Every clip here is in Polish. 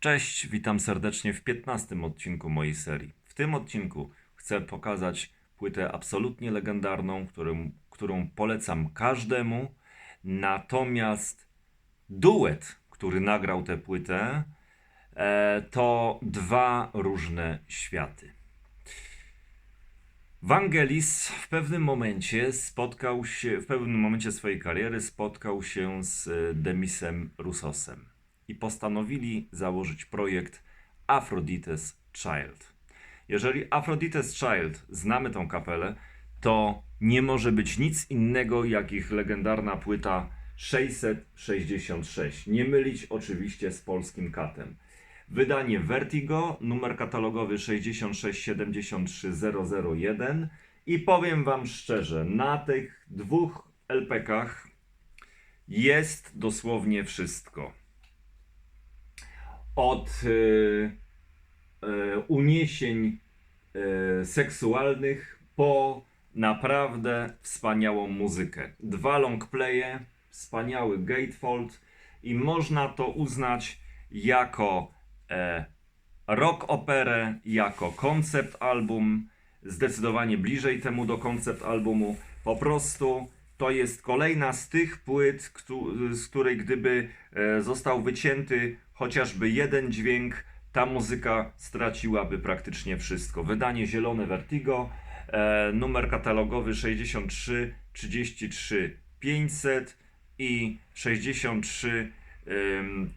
Cześć, witam serdecznie w 15 odcinku mojej serii. W tym odcinku chcę pokazać płytę absolutnie legendarną, którą, którą polecam każdemu. Natomiast duet, który nagrał tę płytę, e, to dwa różne światy. Wangelis w pewnym momencie spotkał się, w pewnym momencie swojej kariery spotkał się z e, Demisem Rusosem i postanowili założyć projekt Aphrodite's Child. Jeżeli Aphrodite's Child znamy tą kapelę, to nie może być nic innego jak ich legendarna płyta 666. Nie mylić oczywiście z polskim katem. Wydanie Vertigo, numer katalogowy 6673001 i powiem Wam szczerze, na tych dwóch LPkach jest dosłownie wszystko. Od y, y, uniesień y, seksualnych po naprawdę wspaniałą muzykę. Dwa longplaye, wspaniały gatefold i można to uznać jako e, rock operę, jako koncept album, zdecydowanie bliżej temu do koncept albumu. Po prostu to jest kolejna z tych płyt, z której gdyby e, został wycięty chociażby jeden dźwięk, ta muzyka straciłaby praktycznie wszystko. Wydanie zielone Vertigo, e, numer katalogowy 63 33 500 i 63 ym,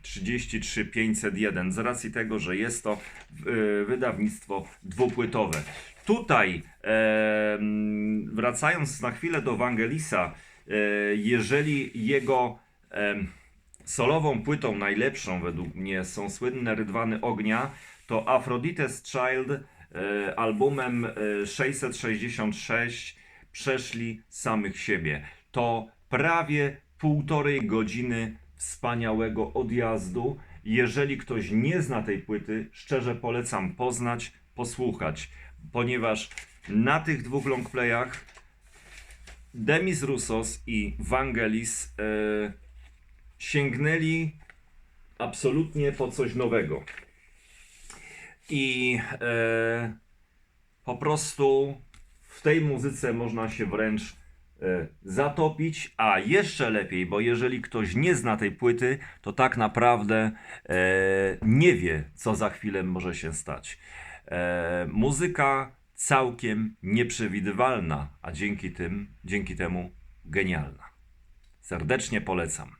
33 501 z racji tego, że jest to y, wydawnictwo dwupłytowe. Tutaj wracając na chwilę do Wangelisa, e, jeżeli jego solową płytą najlepszą według mnie są słynne Rydwany Ognia, to Aphrodite's Child e, albumem e, 666 przeszli samych siebie. To prawie półtorej godziny wspaniałego odjazdu. Jeżeli ktoś nie zna tej płyty, szczerze polecam poznać, posłuchać, ponieważ na tych dwóch longplayach Demis Roussos i Vangelis e, sięgnęli absolutnie po coś nowego. I e, po prostu w tej muzyce można się wręcz zatopić, a jeszcze lepiej, bo jeżeli ktoś nie zna tej płyty, to tak naprawdę e, nie wie, co za chwilę może się stać. E, muzyka całkiem nieprzewidywalna, a dzięki tym, dzięki temu genialna. Serdecznie polecam.